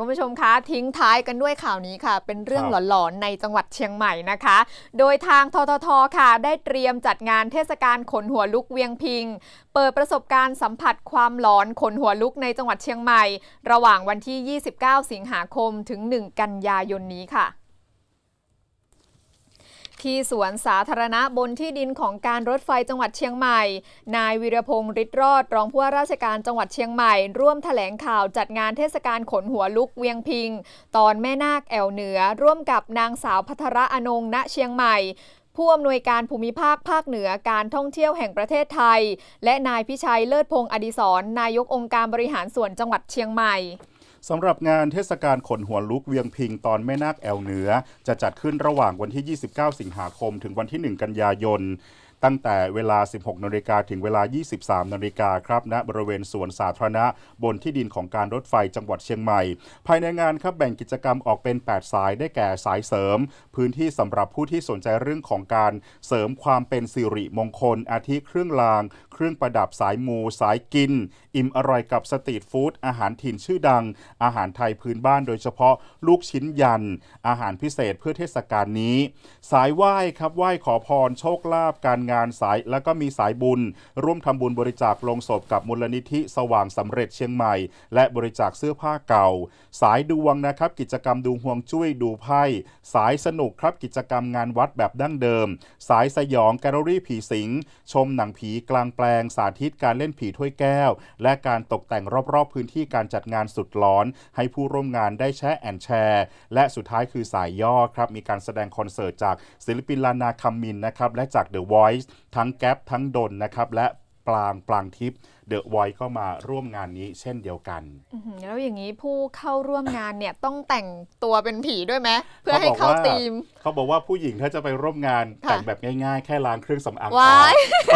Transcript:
คุณผู้ชมคะทิ้งท้ายกันด้วยข่าวนี้ค่ะ เป็นเรื่องครับหลอนๆในจังหวัดเชียงใหม่นะคะ โดยทางทททค่ะ ได้เตรียมจัดงานเทศกาลขนหัวลุกเวียงพิง เปิดประสบการณ์สัมผัสความหลอนขนหัวลุกในจังหวัดเชียงใหม่ ระหว่างวันที่ 29 สิงหาคมถึง 1 กันยายนนี้ค่ะ ที่สวนสาธารณะบนที่ดินของการรถไฟจังหวัดเชียงใหม่ นายวีรพงศ์ฤทธิ์รอด รองผู้ว่าราชการจังหวัดเชียงใหม่ ร่วมแถลงข่าวจัดงานเทศกาลขนหัวลุกเวียงพิง ตอนแม่นาคแอวเหนือ ร่วมกับนางสาวพัทระอนงณเชียงใหม่ผู้อำนวยการภูมิภาคภาคเหนือการท่องเที่ยวแห่งประเทศไทย และนายพิชัยเลิศพงศ์อดิศรนายกองค์การบริหารส่วนจังหวัดเชียงใหม่ สำหรับงานเทศกาลขนหัวลุกเวียงพิงตอนแม่นาคแอวเหนือ จะจัดขึ้นระหว่างวันที่ 29 สิงหาคมถึงวันที่ 1 กันยายน ตั้งแต่เวลา 16นาฬิกาถึงเวลา 23นาฬิกาครับณบริเวณสวนสาธารณะ บนที่ดินของการรถไฟจังหวัดเชียงใหม่ ภายในงานครับแบ่งกิจกรรมออกเป็น 8 สายได้แก่สายเสริม พื้นที่สำหรับผู้ที่สนใจเรื่องของการเสริมความเป็นสิริมงคล อาทิเครื่องราง เครื่องประดับสายมู สายกิน อิ่มอร่อยกับสตรีทฟู้ดอาหารถิ่นชื่อดัง อาหารไทยพื้นบ้านโดยเฉพาะลูกชิ้นยัน อาหารพิเศษเพื่อเทศกาลนี้ สายไหว้ครับไหว้ขอพรโชคลาภการงานสาย แล้วก็มีสายบุญ ร่วมทำบุญบริจาคลงศพกับมูลนิธิสว่างสำเร็จเชียงใหม่ และบริจาคเสื้อผ้าเก่า สายดวงนะครับ กิจกรรมดูห่วงจุ้ยดูไพ่สายสนุกครับกิจกรรมงานวัดแบบดั้งเดิม สายสยองแกลเลอรี่ผีสิง ชมหนังผีกลางแปลง สาธิตการเล่นผีถ้วยแก้ว และการตกแต่งรอบๆ พื้นที่การจัดงานสุดหลอน ให้ผู้ร่วมงานได้แชร์แอนแชร์ และสุดท้ายคือสายย่อครับ มีการแสดงคอนเสิร์ตจากศิลปินลานาคัมมินนะครับ และจาก The Voice ทั้งแก๊ปทั้งดนนะครับและปลางปลางทิพย์ The Voice ก็มาร่วมงานนี้เช่นเดียวกันอื้อหือแล้วอย่างนี้ผู้เข้าร่วมงานเนี่ยต้องแต่งตัวเป็นผีด้วยไหมเพื่อให้เข้าธีม เขาบอกว่าผู้หญิงถ้าจะไปร่วมงานค่ะแต่งแบบง่ายๆ แค่ล้างเครื่องสำอางอว้าอกย